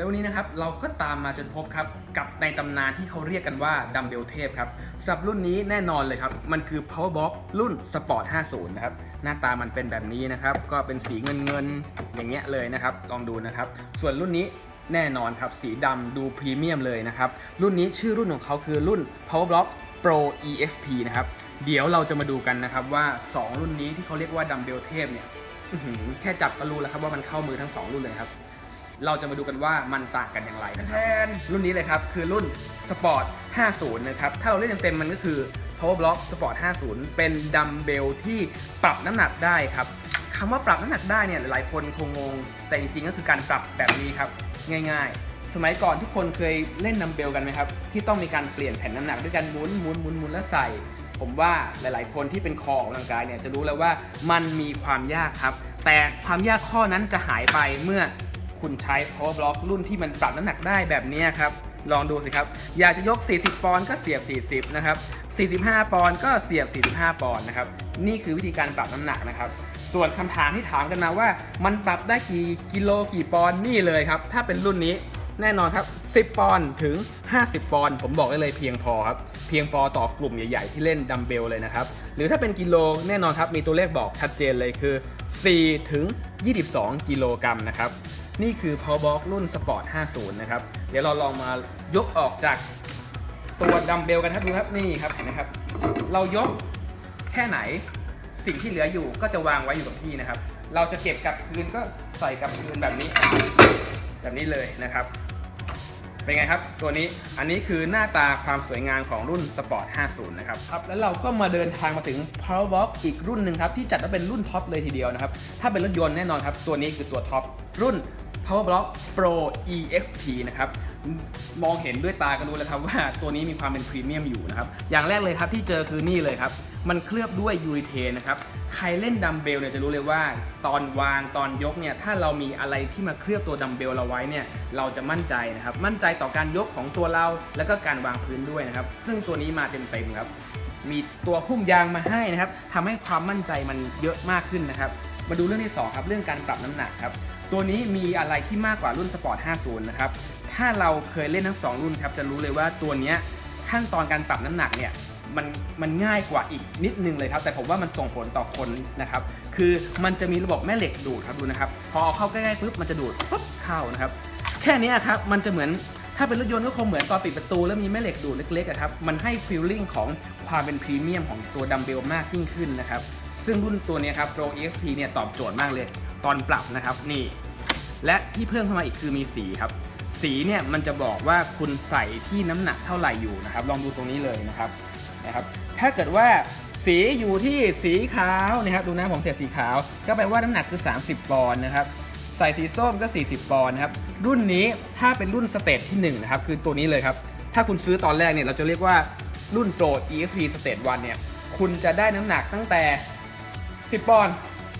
แล้ววันนี้นะครับเราก็ตามมาจนพบครับกับในตำนานที่เขาเรียกกันว่าดัมเบลเทพครับสับรุ่นนี้แน่นอนเลยครับ มันคือ Power Box รุ่น Sport 50 นะครับ หน้าตามันเป็นแบบนี้นะครับ ก็เป็นสีเงินเงินอย่างเงี้ยเลยนะครับ ลองดูนะครับ ส่วนรุ่นนี้แน่นอนครับ สีดำดูพรีเมียมเลยนะครับ รุ่นนี้ชื่อรุ่นของเขาคือรุ่น Power Block Pro EXP นะครับ เดี๋ยวเราจะมาดูกันนะครับว่า 2 รุ่นนี้ที่เขาเรียกว่าดัมเบลเทพเนี่ยแค่จับก็รู้แล้วครับว่ามันเข้ามือทั้ง 2 รุ่นเลยครับ เราจะมาดูกันว่ามันต่างกันอย่างไรนะครับแทนรุ่นนี้เลยครับ คือรุ่น Sport 50 นะครับ ถ้าเราเล่นเต็มๆมันก็คือ Power Block Sport 50 เป็นดัมเบลที่ปรับน้ำหนักได้ครับคำว่าปรับน้ำหนักได้เนี่ยหลายคนคงงง แต่จริงๆก็คือการปรับแบบนี้ครับ ง่ายๆ สมัยก่อนทุกคนเคยเล่นดัมเบลกันไหมครับ ที่ต้องมีการเปลี่ยนแผ่นน้ำหนักด้วยการหมุนหมุนหมุนหมุนแล้วใส่ผมว่าหลาย ๆ คนที่เป็นคอออกกำลังกายเนี่ยจะรู้แล้วว่ามันมีความยากครับ แต่ความยากข้อนั้นจะหายไปเมื่อ คุณใช้ power block รุ่นที่มันปรับน้ำหนักได้แบบนี้ครับลองดูสิครับ อยากจะยก 40 ปอนด์ก็เสียบ 40 นะครับ 45 ปอนด์ก็เสียบ 45 ปอนด์นะครับ นี่คือวิธีการปรับน้ำหนักนะครับ ส่วนคำถามที่ถามกันมาว่า มันปรับได้กี่กิโลกี่ปอนด์นี่เลยครับ ถ้าเป็นรุ่นนี้แน่นอนครับ 10 ปอนด์ถึง 50 ปอนด์ผมบอกได้เลยเพียงพอครับ เพียงพอต่อกลุ่มใหญ่ๆ ที่เล่นดัมเบลเลยนะครับ หรือถ้าเป็นกิโลแน่นอนครับ มีตัวเลขบอกชัดเจนเลยคือ 4 ถึง 22 กิโลกรัมนะครับ นี่คือ Power Box รุ่น Sport 50 นะครับ เดี๋ยวเราลองมายกออกจากตัวดัมเบลกันครับดูครับนี่ครับเห็นไหมครับ เรายกแค่ไหนสิ่งที่เหลืออยู่ก็จะวางไว้อยู่กับที่นะครับ เราจะเก็บกลับคืนก็ใส่กลับคืนแบบนี้ แบบนี้เลยนะครับ เป็นไงครับตัวนี้อันนี้คือหน้าตาความสวยงามของรุ่น Sport 50 นะครับครับแล้วเราก็มาเดินทางมาถึง Power Box อีกรุ่นหนึ่งครับที่จัดว่าเป็นรุ่นท็อปเลยทีเดียวนะครับถ้าเป็นรถยนต์แน่นอนครับตัวนี้คือตัวท็อปรุ่น Power Block Pro EXP นะครับมองเห็นด้วยตาก็รู้แล้วครับว่าตัวนี้มีความเป็นพรีเมียมอยู่นะครับ อย่างแรกเลยครับที่เจอคือนี่เลยครับ มันเคลือบด้วยยูริเทนนะครับ ใครเล่นดัมเบลเนี่ยจะรู้เลยว่า ตอนวางตอนยกเนี่ยถ้าเรามีอะไรที่มาเคลือบตัวดัมเบลเราไว้เนี่ยเราจะมั่นใจนะครับ มั่นใจต่อการยกของตัวเรา แล้วก็การวางพื้นด้วยนะครับ ซึ่งตัวนี้มาเต็มๆครับ มีตัวหุ้มยางมาให้นะครับทำให้ความมั่นใจมันเยอะมากขึ้นนะครับ มาดูเรื่องที่2ครับเรื่องการปรับน้ำหนักครับ ตัวนี้มีอะไรที่มากกว่ารุ่น Sport 50 นะครับ ถ้าเราเคยเล่นทั้ง 2 รุ่นครับ จะรู้เลยว่าตัวนี้ขั้นตอนการปรับน้ำหนักเนี่ยมันมันง่ายกว่าอีกนิดนึงเลยครับ แต่ผมว่ามันส่งผลต่อคนนะครับ คือมันจะมีระบบแม่เหล็กดูดครับดูนะครับ พอเอาเข้าใกล้ๆปุ๊บมันจะดูดปุ๊บเข้านะครับ แค่นี้ครับมันจะเหมือนถ้าเป็นรถยนต์ก็คงเหมือนตอนปิดประตู แล้วมีแม่เหล็กดูดเล็กๆครับ มันให้ฟีลลิ่งของความเป็นพรีเมียมของตัวดัมเบลมากยิ่งขึ้นนะครับ ซึ่งรุ่นตัวนี้ครับ Pro EXP เนี่ยตอบโจทย์มากเลย ตอนปรับนะครับนี่ และที่เพิ่มเข้ามาอีกคือมีสีครับ สีเนี่ยมันจะบอกว่าคุณใส่ที่น้ำหนักเท่าไหร่อยู่นะครับ ลองดูตรงนี้เลยนะครับนะครับ ถ้าเกิดว่าสีอยู่ที่สีขาวนะครับดูนะผมเสียบสีขาว ก็แปลว่าน้ำหนักคือ 30ปอนด์นะครับใส่สีส้มก็ 40 ปอนด์นะครับรุ่นนี้ถ้าเป็นรุ่นสเตจที่1นะครับคือตัวนี้เลยครับ ถ้าคุณซื้อตอนแรกเนี่ยเราจะเรียกว่ารุ่น Pro EXP Stage 1เนี่ยคุณจะได้น้ำหนักตั้งแต่ 10 ปอนด์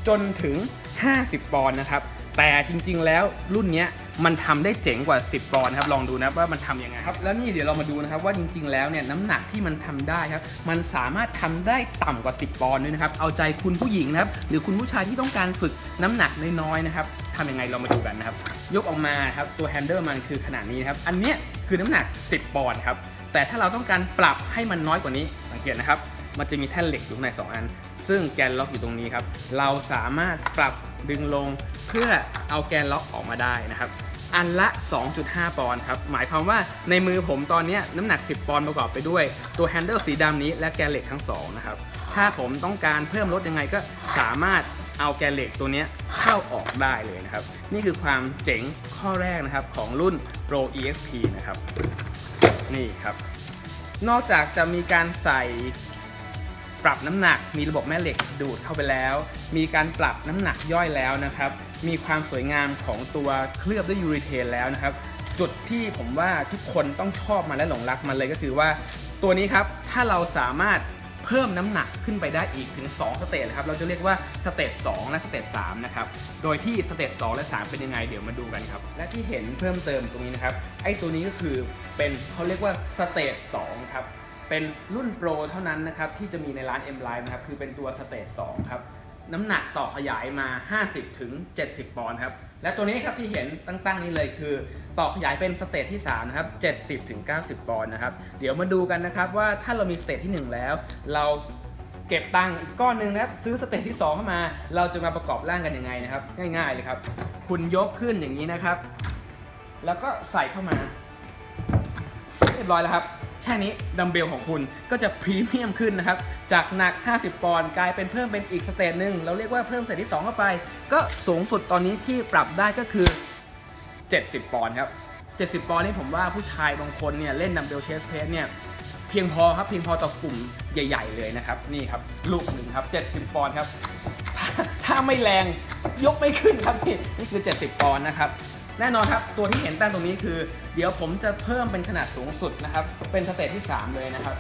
จนถึง 50 ปอนด์นะครับ แต่จริงๆแล้วรุ่นนี้มันทำได้เจ๋งกว่า 10 ปอนด์ครับ ลองดูนะว่ามันทำยังไงครับ แล้วนี่เดี๋ยวเรามาดูนะครับว่าจริงๆ แล้วเนี่ยน้ำหนักที่มันทำได้ครับ มันสามารถทำได้ต่ำกว่า 10 ปอนด์ด้วยนะครับ เอาใจคุณผู้หญิงนะครับ หรือคุณผู้ชายที่ต้องการฝึกน้ำหนักน้อยๆ นะครับทำยังไงเรามาดูกันนะครับ ยกออกมาครับ ตัวแฮนเดิลมันคือขนาดนี้นครับ อันนี้คือน้ำหนัก 10 ปอนด์ครับ แต่ถ้าเราต้องการปรับให้มันน้อยกว่านี้ สังเกตนะครับ มันจะมีแท่นเหล็กอยู่ข้างใน 2 อัน ซึ่งแกนล็อกอยู่ตรงนี้ครับ เราสามารถปรับดึงลงเพื่อเอาแกนล็อกออกมาได้นะครับ อันละ 2.5 ปอนด์ครับ หมายความว่าในมือผมตอนนี้น้ำหนัก 10 ปอนด์ประกอบไปด้วย ตัวแฮนเดิลสีดำนี้และแกนเหล็กทั้งสองนะครับ ถ้าผมต้องการเพิ่มลดยังไงก็สามารถเอาแกนเหล็กตัวนี้เข้าออกได้เลยนะครับ นี่คือความเจ๋งข้อแรกนะครับของรุ่น Pro EXP นะครับ นี่ครับ นอกจากจะมีการใส่ ปรับน้ำหนัก มีระบบแม่เหล็กดูดเข้าไปแล้ว มีการปรับน้ำหนักย่อยแล้วนะครับ มีความสวยงามของตัวเคลือบด้วยยูริเทนแล้วนะครับ จุดที่ผมว่าทุกคนต้องชอบมันและหลงรักมันเลยก็คือว่า ตัวนี้ครับ ถ้าเราสามารถเพิ่มน้ำหนักขึ้นไปได้อีกถึง 2 สเตจนะครับ เราจะเรียกว่าสเตจ2และสเตจ3นะครับ โดยที่สเตจ2และ 3 เป็นยังไงเดี๋ยวมาดูกันครับ และที่เห็นเพิ่มเติมตรงนี้นะครับ ไอ้ตัวนี้ก็คือเป็นเขาเรียกว่าสเตจ2ครับ เป็นรุ่นโปรเท่านั้นนะครับที่จะมีในร้าน M Line นะครับคือเป็นตัวสเตจ2ครับน้ำหนักต่อขยายมา 50 ถึง 70 ปอนด์ครับ และตัวนี้ครับที่เห็นตั้งๆนี้เลยคือ ต่อขยายเป็นสเตจที่3นะครับ 70 ถึง 90 ปอนด์นะครับ เดี๋ยวมาดูกันนะครับว่าถ้าเรามีสเตจที่ 1 แล้ว เราเก็บตังค์อีกก้อนหนึ่งนะครับ ซื้อสเตจที่ 2 เข้ามา เราจะมาประกอบร่างกันยังไงนะครับ ง่ายๆเลยครับ คุณยกขึ้นอย่างนี้นะครับ แล้วก็ใส่เข้ามา เรียบร้อยแล้วครับ แค่นี้ดัมเบลของคุณก็จะพรีเมียมขึ้นนะครับ จากหนัก 50 ปอนด์กลายเป็นเพิ่มเป็นอีกสเตจหนึ่งเราเรียกว่าเพิ่มสเตจที่ 2 เข้าไป ก็สูงสุดตอนนี้ที่ปรับได้ก็คือ 70 ปอนด์ครับ 70 ปอนด์นี่ผมว่าผู้ชายบางคนเนี่ยเล่นดัมเบลเชสเพสเนี่ยเพียงพอครับเพียงพอต่อกลุ่มใหญ่ ๆ เลยนะครับ นี่ครับ ลูกหนึ่งครับ 70 ปอนด์ครับถ้าถ้าไม่แรงยกไม่ขึ้นครับนี่นี่คือ 70 ปอนด์นะครับ แน่นอนครับ ตัวที่เห็นตั้งตรงนี้คือ เดี๋ยวผมจะเพิ่มเป็นขนาดสูงสุดนะครับ เป็นสเตจที่ 3 เลยนะครับ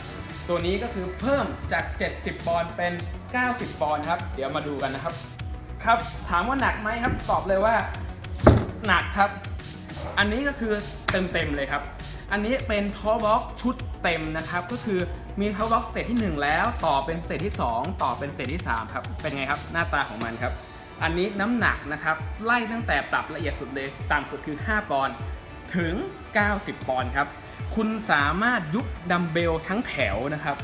ตัวนี้ก็คือเพิ่มจาก 70 ปอนด์เป็น 90 ปอนด์ครับ เดี๋ยวมาดูกันนะครับ ครับ ถามว่าหนักไหมครับ ตอบเลยว่าหนักครับ อันนี้ก็คือเต็มเต็มๆเลยครับ อันนี้เป็น power box ชุดเต็มนะครับ ก็คือมี power box สเตจที่ 1 แล้ว ต่อเป็นสเตจที่ 2 ต่อเป็นสเตจที่ 3 ครับ เป็นไงครับ หน้าตาของมันครับ อันนี้น้ำหนักนะครับไล่ตั้งแต่ปรับละเอียดสุดเลยต่ำสุดคือ 5 ปอนด์ถึง 90 ปอนด์ครับ คุณสามารถยุบดัมเบลทั้งแถวนะครับ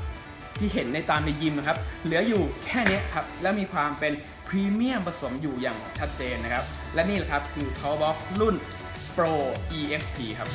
ที่เห็นในตามในยิมนะครับ เหลืออยู่แค่นี้ครับ และมีความเป็นพรีเมียมผสมอยู่อย่างชัดเจนนะครับ และนี่แหละครับคือ Powerbox รุ่น Pro EXP ครับ